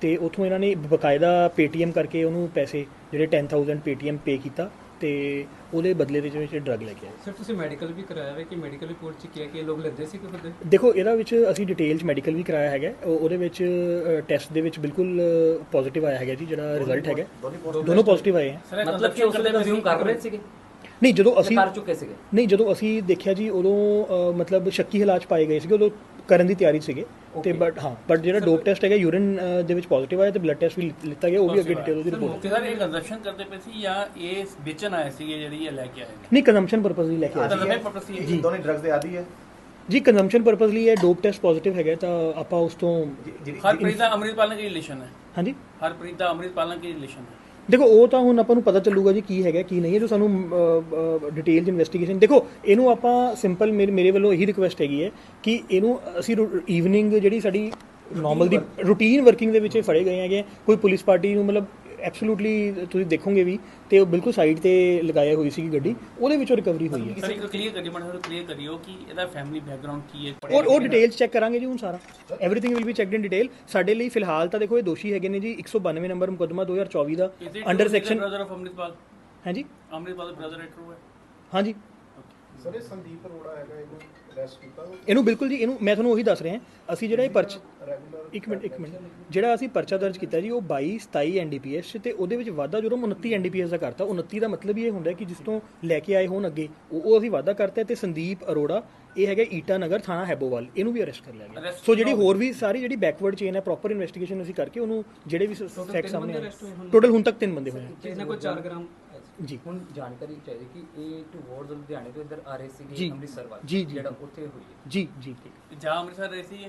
ਤੇ ਉਥੋਂ ਇਹਨਾਂ ਨੇ ਬਕਾਇਦਾ ਪੇਟੀਐਮ ਕਰਕੇ ਉਹਨੂੰ ਪੈਸੇ ਜਿਹੜੇ 10000 ਪੇਟੀਐਮ ਪੇ ਕੀਤਾ ਤੇ ਉਹਦੇ ਬਦਲੇ ਦੇ ਵਿੱਚ ਡਰੱਗ ਲੈ ਕੇ ਆਏ। ਸਰ ਤੁਸੀਂ ਮੈਡੀਕਲ ਵੀ ਕਰਾਇਆ ਹੈ ਕਿ ਮੈਡੀਕਲ ਰਿਪੋਰਟ ਚ ਕੀ ਕਿ ਇਹ ਲੋਕ ਲੈਂਦੇ ਸੀ ਕਿ ਬੰਦੇ? ਦੇਖੋ ਇਹਦਾ ਵਿੱਚ ਅਸੀਂ ਡਿਟੇਲ ਚ ਮੈਡੀਕਲ ਵੀ ਕਰਾਇਆ ਹੈਗਾ। ਉਹਦੇ ਵਿੱਚ ਟੈਸਟ ਦੇ ਵਿੱਚ ਬਿਲਕੁਲ ਪੋਜ਼ਿਟਿਵ ਆਇਆ ਹੈਗਾ ਜੀ ਜਿਹੜਾ ਰਿਜ਼ਲਟ ਹੈਗਾ। ਦੋਨੋਂ ਪੋਜ਼ਿਟਿਵ ਆਏ ਹੈ ਮਤਲਬ ਕਿ ਉਸ ਦੇ ਕੰਜ਼ਿਊਮ ਕਰ ਰਹੇ ਸੀਗੇ? ਨਹੀਂ ਜਦੋਂ ਅਸੀਂ ਕਰ ਚੁੱਕੇ ਸੀਗੇ। ਨਹੀਂ ਜਦੋਂ ਅਸੀਂ ਦੇਖਿਆ ਜੀ ਉਦੋਂ ਅ, ਮਤਲਬ ਸ਼ੱਕੀ ਹਾਲਾਤ 'ਚ ਪਾਏ ਗਏ ਸੀਗੇ ਉਦੋਂ ਕਰਨ ਦੀ ਤਿਆਰੀ 'ਚ ਸੀਗੇ। ਤੇ ਬਟ ਹਾਂ ਬਟ ਜਿਹੜਾ ਡੋਪ ਟੈਸਟ ਹੈਗਾ ਯੂਰਿਨ ਦੇ ਵਿੱਚ ਪੋਜ਼ਿਟਿਵ ਆਇਆ ਤੇ ਬਲੱਡ ਟੈਸਟ ਵੀ ਲਿ- ਲਿੱਤਾ ਗਿਆ ਉਹ ਵੀ ਅੱਗੇ ਡਿਟੇਲ ਉਹਦੀ ਰਿਪੋਰਟ ਮੁਕਤਦਾਰ ਇਹ ਕੰਜ਼ਪਸ਼ਨ ਕਰਦੇ ਪਏ ਸੀ ਜਾਂ ਇਹ ਵੇਚਣ ਆਏ ਸੀਗੇ ਜਿਹੜੀ ਇਹ ਲੈ ਕੇ ਆਏ ਨੇ? ਨਹੀਂ ਕੰਜ਼ੰਪਸ਼ਨ ਪਰਪਸ ਲਈ ਲੈ ਕੇ ਆਏ ਸੀ। ਲੰਬੇ ਪਰਪਸ ਸੀ ਇਹ ਦੋਨੇ ਡਰੱਗਸ ਦੇ ਆਦੀ ਹੈ? ਜੀ ਕੰਜ਼ੰਪਸ਼ਨ ਪਰਪਸ ਲਈ ਇਹ ਡੋਪ ਟੈਸਟ ਪੋਜ਼ਿਟਿਵ ਹੈਗਾ ਤਾਂ ਆਪਾਂ ਉਸ ਤੋਂ ਜਿਹੜੀ ਹਰਪ੍ਰੀਤ ਦਾ ਅੰਮ੍ਰਿਤਪਾਲ ਨਾਲ ਕੀ ਰਿਲੇਸ਼ਨ ਹੈ? ਹਾਂਜੀ? ਹਰਪ੍ਰੀਤ ਦਾ ਅੰਮ੍ਰਿਤਪਾਲ ਨਾਲ ਕੀ ਰਿਲੇਸ਼ਨ ਹੈ? ਦੇਖੋ ਉਹ ਤਾਂ ਹੁਣ ਆਪਾਂ ਨੂੰ ਪਤਾ ਚੱਲੂਗਾ ਜੀ ਕੀ ਹੈਗਾ ਕੀ ਨਹੀਂ ਹੈ ਜੋ ਸਾਨੂੰ ਡਿਟੇਲਡ ਇਨਵੈਸਟੀਗੇਸ਼ਨ ਦੇਖੋ ਇਹਨੂੰ ਆਪਾਂ ਸਿੰਪਲ ਮੇਰੇ ਵੱਲੋਂ ਇਹੀ ਰਿਕੁਐਸਟ ਹੈਗੀ ਹੈ ਕਿ ਇਹਨੂੰ ਅਸੀਂ ਈਵਨਿੰਗ ਜਿਹੜੀ ਸਾਡੀ ਨਾਰਮਲ ਦੀ ਰੂਟੀਨ ਵਰਕਿੰਗ ਦੇ ਵਿੱਚ ਫੜੇ ਗਏ ਹੈਗੇ ਕੋਈ ਪੁਲਿਸ ਪਾਰਟੀ ਨੂੰ ਮਤਲਬ ਐਬਸੋਲੂਟਲੀ ਤੁਸੀਂ ਦੇਖੋਗੇ ਵੀ ਤੇ ਉਹ ਬਿਲਕੁਲ ਸਾਈਡ ਤੇ ਲਗਾਇਆ ਹੋਈ ਸੀ ਗੱਡੀ ਉਹਦੇ ਵਿੱਚੋਂ ਰਿਕਵਰੀ ਹੋਈ ਹੈ। ਸਰ ਇੱਕ ਕਲੀਅਰ ਕਰੀ ਮਨ ਕਲੀਅਰ ਕਰਿਓ ਕਿ ਇਹਦਾ ਫੈਮਿਲੀ ਬੈਕਗ੍ਰਾਉਂਡ ਕੀ ਹੈ ਔਰ ਉਹ ਡਿਟੇਲਸ ਚੈੱਕ ਕਰਾਂਗੇ ਜੀ ਹੁਣ ਸਾਰਾ। Everything will be checked in detail ਸਾਡੇ ਲਈ ਫਿਲਹਾਲ ਤਾਂ ਦੇਖੋ ਇਹ ਦੋਸ਼ੀ ਹੈਗੇ ਨੇ ਜੀ 192 ਨੰਬਰ ਮੁਕੱਦਮਾ 2024 ਦਾ under section brother of Amritpal ਹਾਂਜੀ। ਅੰਮ੍ਰਿਤਪਾਲ ਬ੍ਰਦਰ ਹੈ ਟਰੂ ਹੈ ਹਾਂਜੀ। ਸਰ ਇਹ ਸੰਦੀਪ ਅਰੋੜਾ ਹੈਗਾ ਇਹਨੂੰ ਅਰੈਸਟ ਕੀਤਾ। ਇਹਨੂੰ ਬਿਲਕੁਲ ਜੀ ਇਹਨੂੰ ਮੈਂ ਤੁਹਾਨੂੰ ਉਹੀ ਦੱਸ ਰਿਹਾ ਅਸੀਂ ਜਿਹੜਾ ਇਹ ਪਰਚ ਰੈਗੂਲਰ ਇੱਕ ਮਿੰਟ ਇੱਕ ਮਿੰਟ। ਜਿਹੜਾ ਅਸੀਂ ਪਰਚਾ ਦਰਜ ਕੀਤਾ ਜੀ ਉਹ 22 27 ਐਨਡੀਪੀਐਸ ਤੇ ਉਹਦੇ ਵਿੱਚ ਵਾਧਾ ਜਦੋਂ 29 ਐਨਡੀਪੀਐਸ ਦਾ ਕਰਤਾ। 29 ਦਾ ਮਤਲਬ ਇਹ ਹੁੰਦਾ ਕਿ ਜਿਸ ਤੋਂ ਲੈ ਕੇ ਆਏ ਹੋਣ ਅੱਗੇ ਉਹ ਉਹ ਅਸੀਂ ਵਾਧਾ ਕਰਤਾ ਤੇ ਸੰਦੀਪ ਅਰੋੜਾ ਇਹ ਹੈਗਾ ਈਟਾ ਨਗਰ ਥਾਣਾ ਹੈਬੋਵਾਲ ਇਹਨੂੰ ਵੀ ਅਰੈਸਟ ਕਰ ਲਿਆ ਗਿਆ। ਸੋ ਜਿਹੜੀ ਹੋਰ ਵੀ ਸਾਰੀ ਜਿਹੜੀ ਬੈਕਵਰਡ ਚੇਨ ਹੈ ਪ੍ਰੋਪਰ ਇਨਵੈਸਟੀਗੇਸ਼ਨ ਅਸੀਂ ਕਰਕੇ ਉਹਨੂੰ ਜਿਹੜੇ ਵੀ ਫੈਕਟ ਸਾਹਮਣੇ? ਟੋਟਲ ਹੁਣ। ਤੱਕ ਤਿੰਨ ਬੰਦੇ ਹੋਏ। ਤੇ ਇਹਨਾਂ ਕੋਲ 4 ਗ੍ਰਾਮ ਜੀ ਹੁਣ ਜਾਣਕਾਰੀ ਚਾਹੀਦੀ ਕਿ ਇਹ ਟੂਵਰਡਸ ਲੁਧਿਆਣੇ ਤੋਂ ਇੱਧਰ ਆ ਰਹੇ। ਸੀਗੇ ਅੰਮ੍ਰਿਤਸਰ ਵੱਲ ਜੀ, ਜੀ। ਜਿਹੜਾ ਉੱਥੇ ਹੋਈ ਹੈ ਜੀ ਜੀ ਜਾ ਅੰਮ੍ਰਿਤਸਰ ਰਹੀ ਸੀ